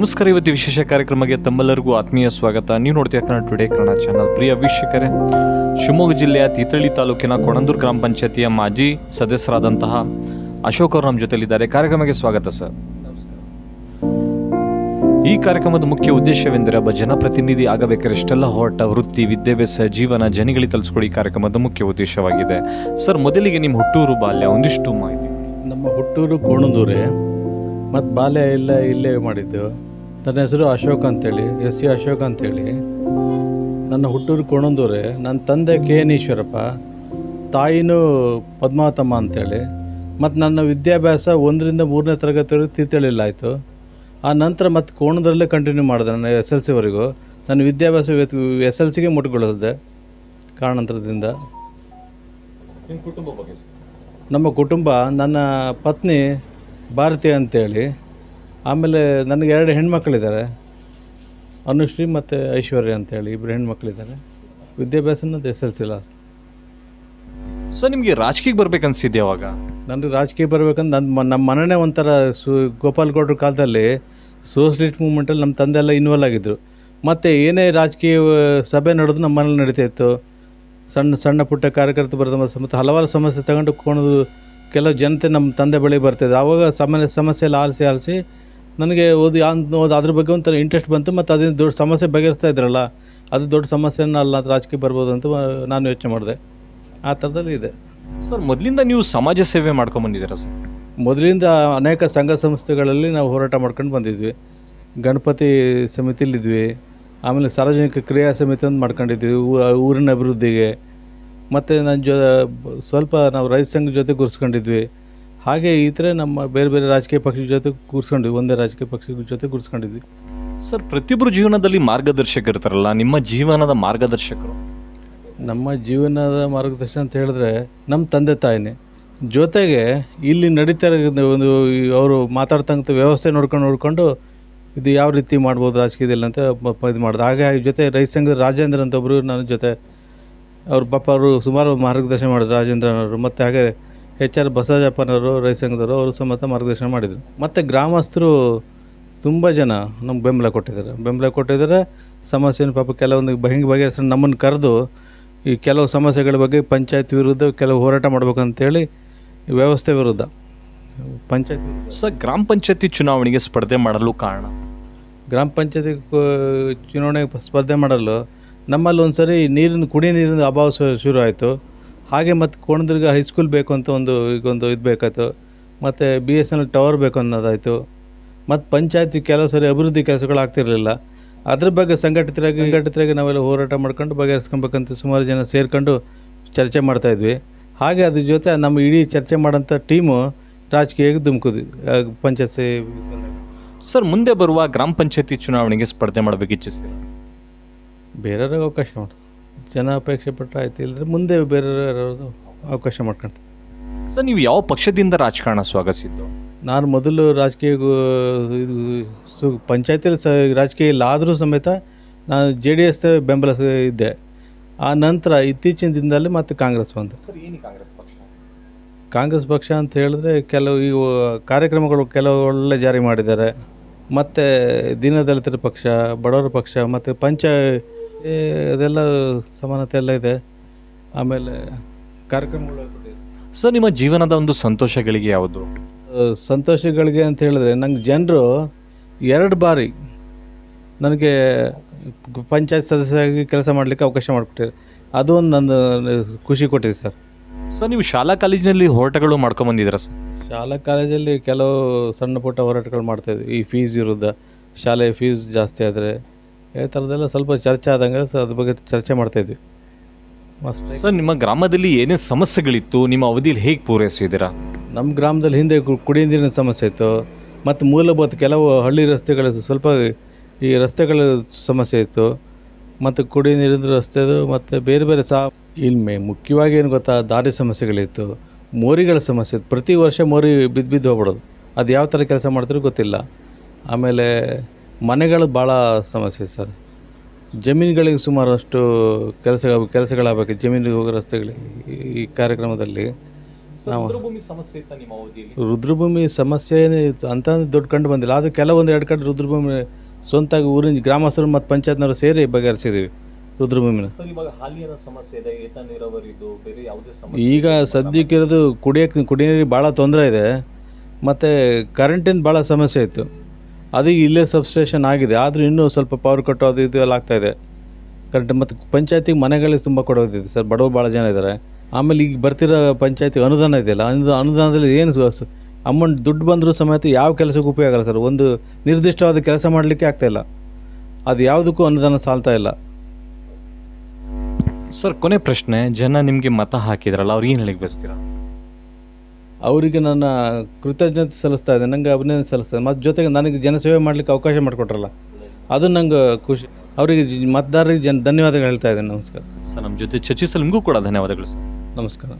ನಮಸ್ಕಾರ, ಇವತ್ತು ವಿಶೇಷ ಕಾರ್ಯಕ್ರಮಕ್ಕೆ ತಮ್ಮೆಲ್ಲರಿಗೂ ಆತ್ಮೀಯ ಸ್ವಾಗತ. ನೀವು ನೋಡ್ತೀಯ ಕನ್ನಡ ಟುಡೇ ಕನ್ನಡ ಚಾನಲ್ ಪ್ರಿಯ ವೀಕ್ಷಕರೇ, ಶಿವಮೊಗ್ಗ ಜಿಲ್ಲೆಯ ತೀರ್ಥಹಳ್ಳಿ ತಾಲೂಕಿನ ಕೊಣಂದೂರು ಗ್ರಾಮ ಪಂಚಾಯತಿಯ ಮಾಜಿ ಸದಸ್ಯರಾದಂತಹ ಅಶೋಕ್ ಅವರು ನಮ್ಮ ಜೊತೆಯಲ್ಲಿದ್ದಾರೆ. ಕಾರ್ಯಕ್ರಮಕ್ಕೆ ಸ್ವಾಗತ ಸರ್ ಈ ಕಾರ್ಯಕ್ರಮದ ಮುಖ್ಯ ಉದ್ದೇಶವೆಂದರೆ, ಒಬ್ಬ ಜನಪ್ರತಿನಿಧಿ ಆಗಬೇಕಾದ್ರೆ ಇಷ್ಟೆಲ್ಲ ಹೊರಟ ವೃತ್ತಿ, ವಿದ್ಯಾಭ್ಯಾಸ, ಜೀವನ, ಜನಿಗಳಿಗೆ ತಲುಸ್ಕೊಳ್ಳಿ ಈ ಕಾರ್ಯಕ್ರಮದ ಮುಖ್ಯ ಉದ್ದೇಶವಾಗಿದೆ. ಸರ್ ಮೊದಲಿಗೆ ನಿಮ್ಮ ಹುಟ್ಟೂರು ಬಾಲ್ಯ ಒಂದಿಷ್ಟು ಮಾಹಿತಿ ನಮ್ಮ ಹುಟ್ಟೂರು ಕೋಣದೂರೇ. ಮತ್ತು ಬಾಲ್ಯ ಎಲ್ಲ ಇಲ್ಲೇ ಮಾಡಿದ್ದು. ನನ್ನ ಹೆಸರು ಅಶೋಕ್ ಅಂತೇಳಿ ಎಸ್ ಸಿ ಅಶೋಕ್ ಅಂತೇಳಿ. ನನ್ನ ಹುಟ್ಟೂರು ಕೋಣಂದೂರೇ ನನ್ನ ತಂದೆ ಕೆ ಎನ್ ಈಶ್ವರಪ್ಪ ತಾಯಿನೂ ಪದ್ಮಾತಮ್ಮ ಅಂತೇಳಿ. ಮತ್ತು ನನ್ನ ವಿದ್ಯಾಭ್ಯಾಸ ಒಂದರಿಂದ ಮೂರನೇ ತರಗತಿವರೆಗೂ ತೀರ್ಥಹಳ್ಳಿಲಿ ಆಯಿತು ಆ ನಂತರ ಮತ್ತು ಕೋಣದಲ್ಲೇ ಕಂಟಿನ್ಯೂ ಮಾಡಿದೆ ನನ್ನ ಎಸ್ ಎಲ್ ಸಿವರೆಗೂ. ನನ್ನ ವಿದ್ಯಾಭ್ಯಾಸ ಎಸ್ ಎಲ್ ಸಿಗೆ ಮುಟ್ಟುಗೊಳಿಸಿದೆ ಕಾರಣಾಂತರದಿಂದ. ನಿಮ್ಮ ಕುಟುಂಬ ಬಗ್ಗೆ ನಮ್ಮ ಕುಟುಂಬ ನನ್ನ ಪತ್ನಿ ಭಾರತಿ ಅಂತೇಳಿ. ಆಮೇಲೆ ನನಗೆ ಎರಡು ಹೆಣ್ಮಕ್ಳಿದ್ದಾರೆ. ಅನುಶ್ರೀ ಮತ್ತು ಐಶ್ವರ್ಯ ಅಂತೇಳಿ ಇಬ್ಬರು ಹೆಣ್ಮಕ್ಳಿದ್ದಾರೆ. ವಿದ್ಯಾಭ್ಯಾಸನೂ ಎಸ್ ಎಲ್ ಸಿಲ ಸರ್ ನಿಮಗೆ ರಾಜಕೀಯಕ್ಕೆ ಬರ್ಬೇಕನ್ಸಿದ್ದೆ ಅವಾಗ? ನನಗೆ ರಾಜಕೀಯ ಬರ್ಬೇಕಂದ್ರೆ ನನ್ನ ನಮ್ಮ ಮನೆಯೇ ಒಂಥರ ಸು ಗೋಪಾಲ್ ಗೌಡ್ರ ಕಾಲದಲ್ಲಿ ಸೋಷಲಿಸ್ಟ್ ಮೂವ್ಮೆಂಟಲ್ಲಿ ನಮ್ಮ ತಂದೆ ಎಲ್ಲ ಇನ್ವಾಲ್ವ್ ಆಗಿದ್ದರು ಮತ್ತು ಏನೇ ರಾಜಕೀಯ ಸಭೆ ನಡೆದು ನಮ್ಮ ಮನೇಲಿ ನಡೀತಾ ಇತ್ತು. ಸಣ್ಣ ಸಣ್ಣ ಪುಟ್ಟ ಕಾರ್ಯಕರ್ತರು ಬರೆದ ಮತ್ತು ಹಲವಾರು ಸಮಸ್ಯೆ ತಗೊಂಡು ಕೊಂಡು ಕೆಲವು ಜನತೆ ನಮ್ಮ ತಂದೆ ಬಳಿ ಬರ್ತಿದ್ರು. ಆವಾಗ ಸಮಸ್ಯೆ ಎಲ್ಲ ಆಲಿಸಿ ಆಲಿಸಿ ನನಗೆ ಓದಿ ಓದಿ ಅದ್ರ ಬಗ್ಗೆ ಒಂಥರ ಇಂಟ್ರೆಸ್ಟ್ ಬಂತು ಮತ್ತು ಅದೇ ದೊಡ್ಡ ಸಮಸ್ಯೆ ಬಗೆಹರಿಸ್ತಾ ಇದ್ರಲ್ಲ ಅದು ದೊಡ್ಡ ಸಮಸ್ಯೆನ ಅಲ್ಲ ರಾಜಕೀಯ ಬರ್ಬೋದು ಅಂತ ನಾನು ಯೋಚನೆ ಮಾಡಿದೆ. ಆ ಥರದಲ್ಲಿ ಇದೆ. ಸರ್ ಮೊದಲಿಂದ ನೀವು ಸಮಾಜ ಸೇವೆ ಮಾಡ್ಕೊಂಡು ಬಂದಿದ್ದೀರಾ ಸರ್? ಮೊದಲಿಂದ ಅನೇಕ ಸಂಘ ಸಂಸ್ಥೆಗಳಲ್ಲಿ ನಾವು ಹೋರಾಟ ಮಾಡ್ಕೊಂಡು ಬಂದಿದ್ವಿ. ಗಣಪತಿ ಸಮಿತಿಲಿದ್ವಿ ಆಮೇಲೆ ಸಾರ್ವಜನಿಕ ಕ್ರಿಯಾ ಸಮಿತಿ ಅಂತ ಮಾಡ್ಕೊಂಡಿದ್ವಿ ಊರಿನ ಅಭಿವೃದ್ಧಿಗೆ. ಮತ್ತು ನನ್ನ ಜೊ ಸ್ವಲ್ಪ ನಾವು ರೈತ ಸಂಘ ಜೊತೆ ಕೂರಿಸ್ಕೊಂಡಿದ್ವಿ ಹಾಗೆ ಈ ಥರ ನಮ್ಮ ಬೇರೆ ಬೇರೆ ರಾಜಕೀಯ ಪಕ್ಷದ ಜೊತೆ ಕೂರಿಸ್ಕೊಂಡ್ವಿ ಒಂದೇ ರಾಜಕೀಯ ಪಕ್ಷದ ಜೊತೆ ಕೂರಿಸ್ಕೊಂಡಿದ್ವಿ. ಸರ್ ಪ್ರತಿಯೊಬ್ಬರು ಜೀವನದಲ್ಲಿ ಮಾರ್ಗದರ್ಶಕ ಇರ್ತಾರಲ್ಲ ನಿಮ್ಮ ಜೀವನದ ಮಾರ್ಗದರ್ಶಕರು? ನಮ್ಮ ಜೀವನದ ಮಾರ್ಗದರ್ಶನ ಅಂತ ಹೇಳಿದ್ರೆ ನಮ್ಮ ತಂದೆ ತಾಯಿನೇ. ಜೊತೆಗೆ ಇಲ್ಲಿ ನಡೀತಾ ಇರೋ ಒಂದು ಅವರು ಮಾತಾಡ್ತಂಥ ವ್ಯವಸ್ಥೆ ನೋಡ್ಕೊಂಡು ನೋಡಿಕೊಂಡು ಇದು ಯಾವ ರೀತಿ ಮಾಡ್ಬೋದು ರಾಜಕೀಯದಲ್ಲಿ ಅಂತ ಇದು ಮಾಡಿದೆ. ಹಾಗೆ ಜೊತೆ ರೈತ ಸಂಘದ ರಾಜೇಂದ್ರ ಅಂತ ಒಬ್ಬರು ನನ್ನ ಜೊತೆ ಅವ್ರ ಪಾಪ ಅವರು ಸುಮಾರು ಮಾರ್ಗದರ್ಶನ ಮಾಡಿದ್ರು ರಾಜೇಂದ್ರನವರು ಮತ್ತು ಹಾಗೆ ಎಚ್ ಆರ್ ಬಸವರಾಜಪ್ಪನವರು ರೈತ ಸಂಘದವರು ಅವರು ಸಮೇತ ಮಾರ್ಗದರ್ಶನ ಮಾಡಿದರು. ಮತ್ತು ಗ್ರಾಮಸ್ಥರು ತುಂಬ ಜನ ನಮ್ಗೆ ಬೆಂಬಲ ಕೊಟ್ಟಿದ್ದಾರೆ. ಬೆಂಬಲ ಕೊಟ್ಟಿದ್ದಾರೆ. ಸಮಸ್ಯೆನ ಪಾಪ ಕೆಲವೊಂದು ಹಿಂಗೆ ಬಗೆಹರಿಸಿ ನಮ್ಮನ್ನು ಕರೆದು ಈ ಕೆಲವು ಸಮಸ್ಯೆಗಳ ಬಗ್ಗೆ ಪಂಚಾಯತ್ ವಿರುದ್ಧ ಕೆಲವು ಹೋರಾಟ ಮಾಡ್ಬೇಕಂತೇಳಿ ವ್ಯವಸ್ಥೆ ವಿರುದ್ಧ. ಪಂಚಾಯತ್ ಸರ್ ಗ್ರಾಮ ಪಂಚಾಯತಿ ಚುನಾವಣೆಗೆ ಸ್ಪರ್ಧೆ ಮಾಡಲು ಕಾರಣ? ಗ್ರಾಮ ಪಂಚಾಯತಿ ಚುನಾವಣೆಗೆ ಸ್ಪರ್ಧೆ ಮಾಡಲು ನಮ್ಮಲ್ಲಿ ಒಂದು ಸರಿ ನೀರಿನ ಕುಡಿ ನೀರಿನ ಅಭಾವ ಶುರು ಆಯಿತು. ಹಾಗೆ ಮತ್ತು ಕೋಣದುರ್ಗ ಹೈಸ್ಕೂಲ್ ಬೇಕು ಅಂತ ಒಂದು ಈಗ ಒಂದು ಇದು ಬೇಕಾಯ್ತು. ಮತ್ತು B S N L tower ಬೇಕು ಅನ್ನೋದಾಯಿತು. ಮತ್ತು ಪಂಚಾಯತಿ ಕೆಲವು ಸರಿ ಅಭಿವೃದ್ಧಿ ಕೆಲಸಗಳು ಆಗ್ತಿರಲಿಲ್ಲ. ಅದ್ರ ಬಗ್ಗೆ ಸಂಘಟಿತರಾಗಿ ಸಂಘಟಿತರಾಗಿ ನಾವೆಲ್ಲ ಹೋರಾಟ ಮಾಡ್ಕೊಂಡು ಬಗೆಹರಿಸ್ಕೊಬೇಕಂತ ಸುಮಾರು ಜನ ಸೇರ್ಕೊಂಡು ಚರ್ಚೆ ಮಾಡ್ತಾಯಿದ್ವಿ ಹಾಗೆ ಅದ್ರ ಜೊತೆ ನಮ್ಮ ಇಡೀ ಚರ್ಚೆ ಮಾಡೋಂಥ ಟೀಮು ರಾಜಕೀಯಕ್ಕೆ ಧುಮುಕಿದ್ವಿ ಪಂಚಾಯತಿ ಸರ್ ಮುಂದೆ ಬರುವ ಗ್ರಾಮ ಪಂಚಾಯತಿ ಚುನಾವಣೆಗೆ ಸ್ಪರ್ಧೆ ಮಾಡಬೇಕು ಇಚ್ಛಿಸ್ತೀರಾ ಬೇರೆಯವ್ರಿಗೆ ಅವಕಾಶ ಮಾಡಿ ಜನ ಅಪೇಕ್ಷೆ ಪಟ್ಟರೆ ಆಯ್ತು ಇಲ್ಲದ್ರೆ ಮುಂದೆ ಬೇರೆಯವ್ರು ಅವಕಾಶ ಮಾಡ್ಕೊಳ್ತೀವಿ ಸರ್ ನೀವು ಯಾವ ಪಕ್ಷದಿಂದ ರಾಜಕಾರಣ ಸ್ವಾಗತಿಸಿದ್ದು? ನಾನು ಮೊದಲು ರಾಜಕೀಯ ಇದು ಸು ಪಂಚಾಯತಿಯಲ್ಲಿ ಸ ರಾಜಕೀಯ ಇಲ್ಲ ಆದರೂ ಸಮೇತ ನಾನು ಜೆ ಡಿ ಎಸ್ ಬೆಂಬಲ ಇದ್ದೆ. ಆ ನಂತರ ಇತ್ತೀಚಿನ ದಿನದಲ್ಲಿ ಮತ್ತೆ ಕಾಂಗ್ರೆಸ್ ಬಂತು. ಕಾಂಗ್ರೆಸ್ ಪಕ್ಷ? ಅಂತ ಹೇಳಿದ್ರೆ ಕೆಲವು ಈ ಕಾರ್ಯಕ್ರಮಗಳು ಕೆಲವು ಒಳ್ಳೆ ಜಾರಿ ಮಾಡಿದ್ದಾರೆ. ಮತ್ತು ದೀನದಲಿತರ ಪಕ್ಷ ಬಡವರ ಪಕ್ಷ ಮತ್ತು ಪಂಚ ಏ, ಅದೆಲ್ಲ ಸಮಾನತೆ ಎಲ್ಲ ಇದೆ. ಆಮೇಲೆ ಕಾರ್ಯಕ್ರಮಗಳು ಸರ್ ನಿಮ್ಮ ಜೀವನದ ಒಂದು ಸಂತೋಷಗಳಿಗೆ ಯಾವುದು? ಸಂತೋಷಗಳಿಗೆ ಅಂತ ಹೇಳಿದ್ರೆ ನಂಗೆ ಜನರು ಎರಡು ಬಾರಿ ನನಗೆ ಪಂಚಾಯತ್ ಸದಸ್ಯರಾಗಿ ಕೆಲಸ ಮಾಡಲಿಕ್ಕೆ ಅವಕಾಶ ಮಾಡಿಕೊಟ್ಟಿದೆ ಅದು ಒಂದು ನನ್ನ ಖುಷಿ ಕೊಟ್ಟಿದೆ ಸರ್. ಸರ್ ನೀವು ಶಾಲಾ ಕಾಲೇಜಿನಲ್ಲಿ ಹೋರಾಟಗಳು ಮಾಡ್ಕೊಂಡ್ಬಂದಿದ್ದೀರ ಸರ್? ಶಾಲಾ ಕಾಲೇಜಲ್ಲಿ ಕೆಲವು ಸಣ್ಣ ಪುಟ್ಟ ಹೋರಾಟಗಳು ಮಾಡ್ತಾಯಿದ್ವಿ ಈ ಫೀಸ್ ವಿರುದ್ಧ ಶಾಲೆ ಫೀಸ್ ಜಾಸ್ತಿ ಆದರೆ ಈ ಥರದ್ದೆಲ್ಲ ಸ್ವಲ್ಪ ಚರ್ಚೆ ಆದಂಗೆ ಸೊ ಅದ್ರ ಬಗ್ಗೆ ಚರ್ಚೆ ಮಾಡ್ತಾಯಿದ್ವಿ ಮಸ್ತ್. ಸರ್ ನಿಮ್ಮ ಗ್ರಾಮದಲ್ಲಿ ಏನೇ ಸಮಸ್ಯೆಗಳಿತ್ತು? ನಿಮ್ಮ ಅವಧಿಯಲ್ಲಿ ಹೇಗೆ ಪೂರೈಸಿದ್ದೀರಾ? ನಮ್ಮ ಗ್ರಾಮದಲ್ಲಿ ಹಿಂದೆ ಕು- ಕುಡಿಯೋ ನೀರಿನ ಸಮಸ್ಯೆ ಇತ್ತು. ಮತ್ತು ಮೂಲಭೂತ ಕೆಲವು ಹಳ್ಳಿ ರಸ್ತೆಗಳ ಸ್ವಲ್ಪ ಈ ರಸ್ತೆಗಳ ಸಮಸ್ಯೆ ಇತ್ತು. ಮತ್ತು ಕುಡಿಯ ನೀರಿನ ರಸ್ತೆದು ಮತ್ತು ಬೇರೆ ಬೇರೆ ಸಹ ಇಲ್ಲಿ ಮೇ ಮುಖ್ಯವಾಗಿ ಏನು ಗೊತ್ತಾ ದಾರಿ ಸಮಸ್ಯೆಗಳಿತ್ತು. ಮೋರಿಗಳ ಸಮಸ್ಯೆ ಇತ್ತು. ಪ್ರತಿ ವರ್ಷ ಮೋರಿ ಬಿದ್ದು ಬಿದ್ದು ಹೋಗ್ಬಿಡೋದು. ಅದು ಯಾವ ಥರ ಕೆಲಸ ಮಾಡ್ತಾರೋ ಗೊತ್ತಿಲ್ಲ. ಆಮೇಲೆ ಮನೆಗಳು ಭಾಳ ಸಮಸ್ಯೆ ಸರ್. ಜಮೀನುಗಳಿಗೆ ಸುಮಾರಷ್ಟು ಕೆಲಸ ಕೆಲಸಗಳಾಗಬೇಕು. ಜಮೀನಿಗೆ ಹೋಗೋ ರಸ್ತೆಗಳಿಗೆ ಈ ಕಾರ್ಯಕ್ರಮದಲ್ಲಿ ನಾವು- ರುದ್ರಭೂಮಿ ಸಮಸ್ಯೆ ಇತ್ತ ನಿಮ್ಮ ಅವಧಿಯಲ್ಲಿ? ರುದ್ರಭೂಮಿ ಸಮಸ್ಯೆ ಏನು ಇತ್ತು. ಅಂತ ದೊಡ್ಡ ಕಂಡು ಬಂದಿಲ್ಲ. ಅದು ಕೆಲವೊಂದು ಎರಡು ಕಡೆ ರುದ್ರಭೂಮಿ ಸ್ವಂತಾಗಿ ಊರಿನ ಗ್ರಾಮಸ್ಥರು ಮತ್ತು ಪಂಚಾಯತ್ನವರು ಸೇರಿ ಬಗೆಹರಿಸಿದ್ದೀವಿ ರುದ್ರಭೂಮಿನ. ಸರ್ ಇವಾಗ ಹಾಲಿನ ಸಮಸ್ಯೆ ಇದೆ ಏತ ನೀರಾವರಿದು ಬೇರೆ ಯಾವುದೇ ಈಗ ಸದ್ಯಕ್ಕಿರೋದು ಕುಡಿಯೋಕೆ ಕುಡಿಯೋರಿಗೆ ಭಾಳ ತೊಂದರೆ ಇದೆ. ಮತ್ತು ಕರೆಂಟಿಂದ ಭಾಳ ಸಮಸ್ಯೆ ಇತ್ತು. ಅದು ಇಲ್ಲೇ ಸಬ್ಸ್ಟೇಷನ್ ಆಗಿದೆ. ಆದರೂ ಇನ್ನೂ ಸ್ವಲ್ಪ ಪವರ್ ಕಟ್ ಅದು ಇದು ಎಲ್ಲ ಆಗ್ತಾಯಿದೆ ಕರೆಂಟ್ ಮತ್ತು ಪಂಚಾಯತಿಗೆ ಮನೆಗಳಿಗೆ ತುಂಬ ಕೊಡೋದಿದೆ ಸರ್. ಬಡವರು ಭಾಳ ಜನ ಇದ್ದಾರೆ. ಆಮೇಲೆ ಈಗ ಬರ್ತಿರೋ ಪಂಚಾಯತಿ ಅನುದಾನ ಇದೆಯಲ್ಲ ಅನುದಾನ ಅನುದಾನದಲ್ಲಿ ಏನು ಅಮೌಂಟ್ ದುಡ್ಡು ಬಂದರೂ ಸಮೇತ ಯಾವ ಕೆಲಸಕ್ಕೂ ಉಪಯೋಗ ಆಗಲ್ಲ ಸರ್. ಒಂದು ನಿರ್ದಿಷ್ಟವಾದ ಕೆಲಸ ಮಾಡಲಿಕ್ಕೆ ಆಗ್ತಾಯಿಲ್ಲ ಅದು ಯಾವುದಕ್ಕೂ ಅನುದಾನ ಸಾಲ್ತಾ ಇಲ್ಲ. ಸರ್, ಕೊನೆ ಪ್ರಶ್ನೆ. ಜನ ನಿಮಗೆ ಮತ ಹಾಕಿದ್ರಲ್ಲ, ಅವ್ರು ಏನು ಹೇಳಿಕ್ ಬಯಸ್ತೀರಾ? ಅವರಿಗೆ ನನ್ನ ಕೃತಜ್ಞತೆ ಸಲ್ಲಿಸ್ತಾ ಇದೆ ನಂಗೆ ಅಭಿನಂದನೆ ಸಲ್ಲಿಸ್ತಾ ಮತ್ತು ಜೊತೆಗೆ ನನಗೆ ಜನಸೇವೆ ಮಾಡಲಿಕ್ಕೆ ಅವಕಾಶ ಮಾಡಿಕೊಟ್ರಲ್ಲ ಅದು ನಂಗೆ ಖುಷಿ. ಅವರಿಗೆ ಮತದಾರರಿಗೆ ಜನ ಧನ್ಯವಾದಗಳು ಹೇಳ್ತಾ ಇದ್ದೇನೆ ನಮಸ್ಕಾರ. ಸರ್ ನಮ್ಮ ಜೊತೆ ಚರ್ಚಿಸಲು ನಿಮಗೂ ಕೂಡ ಧನ್ಯವಾದಗಳು ಸರ್. ನಮಸ್ಕಾರ.